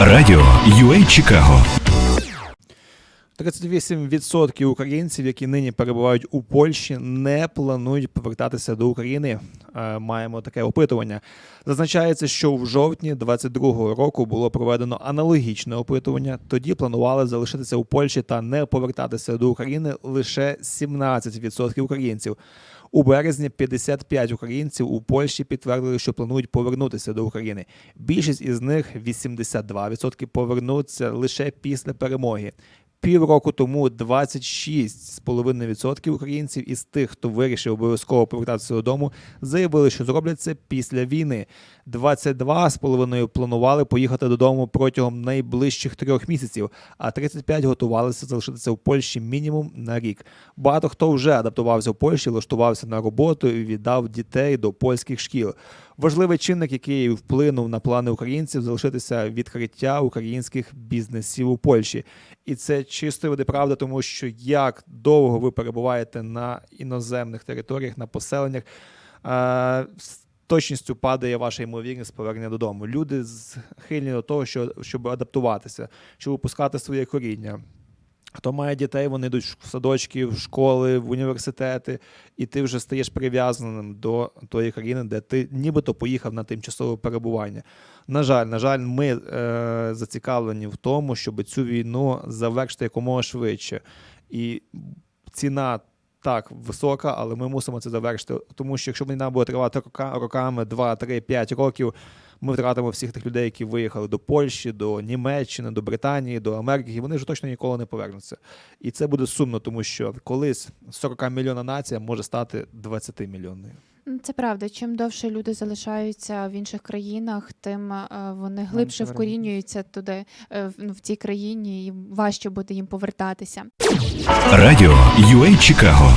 Радіо UA Чикаго 38% українців, які нині перебувають у Польщі, не планують повертатися до України. Е, Маємо таке опитування. Зазначається, що в жовтні 2022 року було проведено аналогічне опитування. Тоді планували залишитися у Польщі та не повертатися до України лише 17% українців. У березні 55 українців у Польщі підтвердили, що планують повернутися до України. Більшість із них 82% повернуться лише після перемоги. Півроку тому 26,5% українців із тих, хто вирішив обов'язково повертатися додому, заявили, що зроблять це після війни. 22,5% планували поїхати додому протягом найближчих трьох місяців, а 35 готувалися залишитися в Польщі мінімум на рік. Багато хто вже адаптувався в Польщі, влаштувався на роботу і віддав дітей до польських шкіл. Важливий чинник, який вплинув на плани українців, залишитися відкриття українських бізнесів у Польщі. І це чисто води правда, тому що як довго ви перебуваєте на іноземних територіях, на поселеннях, е, з точністю падає ваша ймовірність повернення додому. Люди схильні до того, що, щоб адаптуватися, щоб випускати своє коріння. Хто має дітей, вони йдуть в садочки, в школи, в університети, і ти вже стаєш прив'язаним до тої країни, де ти нібито поїхав на тимчасове перебування. На жаль, на жаль, ми е, зацікавлені в тому, щоб цю війну завершити якомога швидше. І ціна так висока, але ми мусимо це завершити. Тому що якщо війна буде тривати рока- роками, 2, 3, 5 років, ми втратимо всіх тих людей, які виїхали до Польщі, до Німеччини, до Британії, до Америки, і вони вже точно ніколи не повернуться. І це буде сумно, тому що колись 40 мільйона нація може стати 20 мільйонною. Це правда. Чим довше люди залишаються в інших країнах, тим е, вони глибше вкорінюються туди, е, в- ну, в цій країні, і важче буде їм повертатися. Радіо UA Чикаго